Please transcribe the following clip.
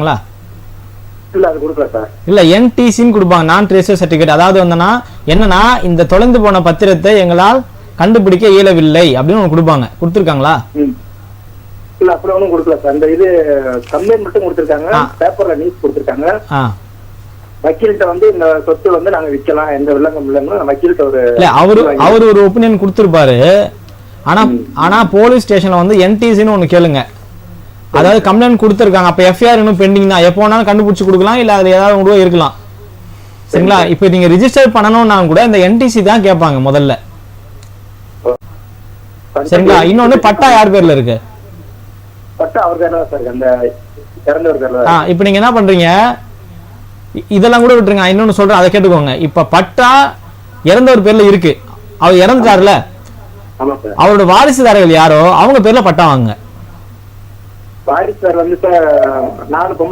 ங்களா இல்ல அது கொடுக்கல சார். இல்ல என்டிசின்னு கொடுப்பாங்க நான் ட்ரேசர் சர்டிபிகேட் அதாவது வந்துன்னா என்னன்னா இந்த தொலைந்து போன பத்திரத்தை எங்களால் கண்டுபிடிக்க இயலவில்லை அப்படின்னு ஒன்று கொடுப்பாங்க. கொடுத்துருக்காங்களா. இல்ல அப்படி ஒண்ணும் கொடுக்கல சார். இந்த இது கம்ப்ளைண்ட் மட்டும் கொடுத்திருக்காங்க. பேப்பர்ல நியூஸ் கொடுத்திருக்காங்க. வக்கீல்கிட்ட வந்து இந்த சொத்து வந்து நாங்க விக்கலாம் எந்த வில்லங்கம் இல்லைன்னு வக்கீல்கிட்ட ஒரு இல்ல அவரு அவர் ஒரு ஒப்பீனியன் கொடுத்துருப்பாரு. ஆனா ஆனா போலீஸ் ஸ்டேஷன்ல வந்து என்டிசின்னு ஒண்ணு கேளுங்க. அதாவது கம்ப்ளைண்ட் கொடுத்துருக்காங்க. அப்ப எஃப்ஐஆர் இன்னும் பெண்டிங் தான். எப்போ வேணாலும் கண்டுபிடிச்சு கொடுக்கலாம் இல்ல அதுல ஏதாவது கூட இருக்கலாம். சரிங்களா? இப்போ நீங்க ரிஜிஸ்டர் பண்ணணும்னா கூட இந்த என்டிசி தான் கேட்பாங்க முதல்ல. சரிங்களா? இன்னொன்னு பட்டா யார் பேர்ல இருக்கு? பட்டா அவர் பேர்ல தான் சார் இருக்கு. அந்த இறந்தவர் பேர்ல ஆ இப்போ நீங்க என்ன பண்றீங்க? இ- இதெல்லாம் கூட விட்டுருங்க. நான் இன்னொன்னு சொல்றேன் அதை கேட்டுக்கோங்க. இப்ப பட்டா இறந்தவர் பேர்ல இருக்கு. அவர் இறந்துட்டாருல. அவரோட வாரிசுதாரர்கள் யாரோ அவங்க பேர்ல பட்டா வாங்க வாரிசு சார் வந்து சார் நாலு பொம்பளை